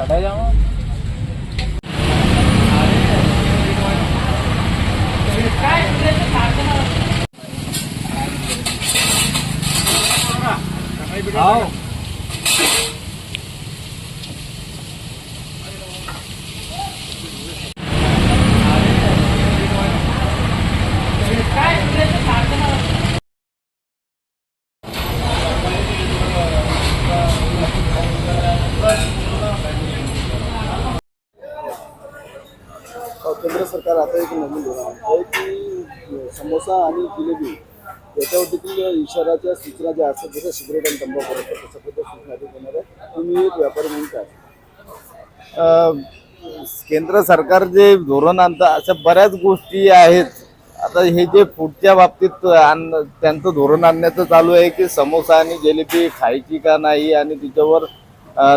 ở đây đó Oh. केंद्र सरकार आता एक नवीन धोरण आहे की समोसा आणि जिलेबी याच्यावर देखील इशाराच्या सूचना ज्या असतात जसं सिगरेट आणि तंबाखू असतात तशा सूचना देणार आहे तुम्ही एक व्यापारी म्हणून काय? केंद्र सरकार जे धोरण आणतं अशा बऱ्याच गोष्टी आहेत. आता हे जे फूडच्या बाबतीत आण त्यांचं धोरण आणण्याचं चालू आहे की समोसा आणि जिलेबी खायची का नाही आणि तिच्यावर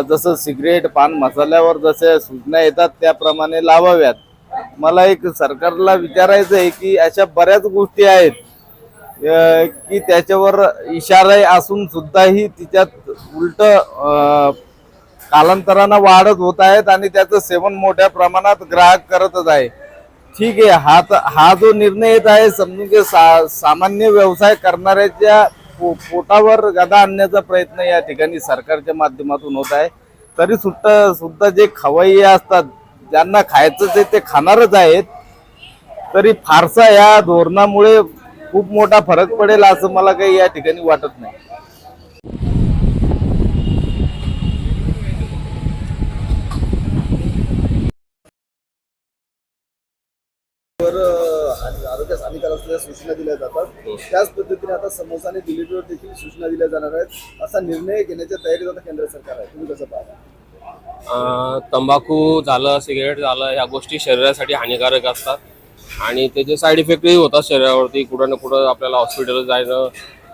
जसं सिगरेट पान मसाल्यावर जसे सूचना येतात त्याप्रमाणे लावाव्यात. मला एक सरकारला विचारायचं आहे की अशा बऱ्याच गोष्टी आहेत की त्याच्यावर इशारा असून सुद्धाही तिच्यात उलट कालांतरानं वाढत होत आहेत आणि त्याचं सेवन मोठ्या प्रमाणात ग्राहक करतच आहे. ठीक आहे हा हा जो निर्णय येत आहे समजून की सा सामान्य व्यवसाय करणाऱ्याच्या पो पोटावर गदा आणण्याचा प्रयत्न या ठिकाणी सरकारच्या माध्यमातून होत आहे. तरी सुद्धा सुद्धा जे खवय्ये असतात ज्यांना खायचं ते ते खाणारच आहेत तरी फारसा या धोरणामुळे खूप मोठा फरक पडेल असं मला काही या ठिकाणी वाटत नाही. आरोग्यास हानिकारक असलेल्या सूचना दिल्या जातात. त्याच पद्धतीने आता समोसा आणि देखील सूचना दिल्या जाणार आहेत. असा निर्णय घेण्याच्या तयारीत आता केंद्र सरकार आहे. तुम्ही कसं पाहता? तंबाखू झालं सिगरेट झालं ह्या गोष्टी शरीरासाठी हानिकारक असतात. आणि त्याचे साईड इफेक्टही होतात शरीरावरती कुठं ना कुठं आपल्याला हॉस्पिटल जायचं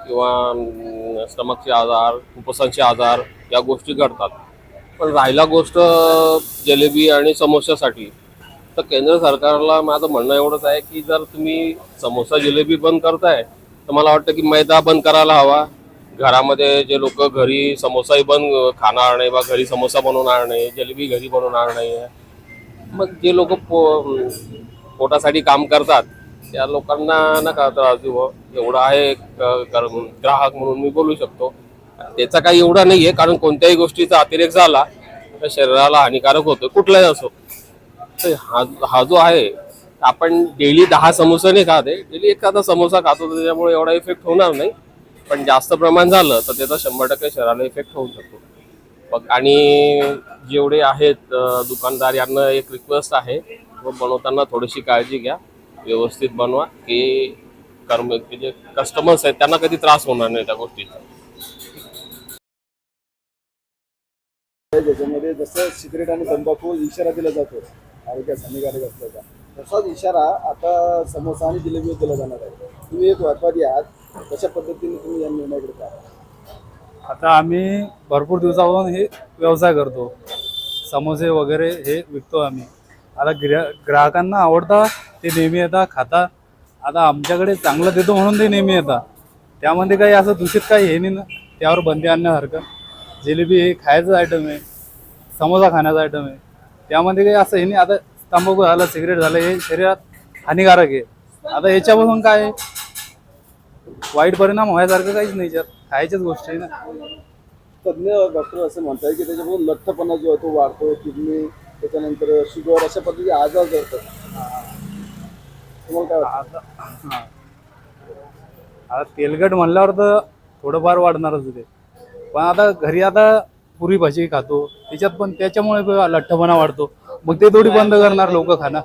किंवा स्टमकचे आजार उपसांचे आजार या गोष्टी घडतात. पण राहिला गोष्ट जलेबी आणि समोश्यासाठी तर केंद्र सरकारला माझं म्हणणं एवढंच आहे की जर तुम्ही समोसा जिलेबी बंद करताय तर मला वाटतं की मैदा बंद करायला हवा. घरामध्ये जे लोक घरी समोसाही पण खाणार नाही बा घरी समोसा बनवणार नाही जलेबी घरी बनवणार नाही. मग जे लोक पो पोटासाठी काम करतात त्या लोकांना नका त्रास देऊ. एवढं आहे ग्राहक म्हणून मी बोलू शकतो. त्याचा काही एवढा नाही आहे कारण कोणत्याही गोष्टीचा अतिरेक झाला तर शरीराला हानिकारक होतो कुठलाही असो. तर हा हा जो आहे आपण डेली दहा समोसा नाही खात आहे. डेली एखादा समोसा खातो त्याच्यामुळे एवढा इफेक्ट होणार नाही. पण जास्त प्रमाण झालं तर त्याचा शंभर टक्के शहराला इफेक्ट होऊ शकतो. मग आणि जेवढे आहेत दुकानदार यांना एक रिक्वेस्ट आहे व बनवताना थोडीशी काळजी घ्या व्यवस्थित बनवा की कर्म जे कस्टमर्स आहेत त्यांना कधी त्रास होणार नाही त्या गोष्टीचा. ज्याच्यामध्ये जसं सिगरेट आणि तंबाखू इशारा दिला जातो आरोग्यास हानिकारक असल्याचा तसाच इशारा आता समोसा आणि जिलेबी दिला जाणार आहे. तुम्ही एक व्यापारी आहात कशा पद्धतीने तुम्ही या निर्णयाकडे पाहता आता आम्ही भरपूर दिवसापासून हे व्यवसाय करतो. समोसे वगैरे हे विकतो आम्ही. आता ग्रा ग्राहकांना आवडता ते नेहमी येतात खाता आता आमच्याकडे चांगलं देतो म्हणून ते नेहमी येतात. त्यामध्ये काही असं दूषित काही हे नाही ना त्यावर बंदी आणण्यासारखं. जिलेबी हे खायचं आयटम आहे. समोसा खाण्याचा आयटम आहे. त्यामध्ये काही असं हे नाही आता तंबाखू झालं सिगरेट झालं हे शरीरात हानिकारक आहे. आता याच्यापासून काय आहे? वाईट परिणाम व्हायसारखं काहीच नाही याच्यात खायच्याच गोष्टी आहे ना तज्ज्ञ डॉक्टर असं म्हणतात की त्याच्यामुळे लठ्ठपणा जो आहे तो वाढतो किडनी त्याच्यानंतर शुगर अशा पद्धतीचे आजार जळतात तुम्हाला काय वाटतं? आता हा. आता तेलकट म्हणल्यावर तर थोडंफार वाढणारच ते. पण आता घरी आता पुरी भाजी खातो त्याच्यात पण त्याच्यामुळे पण लठ्ठपणा वाढतो. मग ते थोडी बंद करणार लोक खाणं.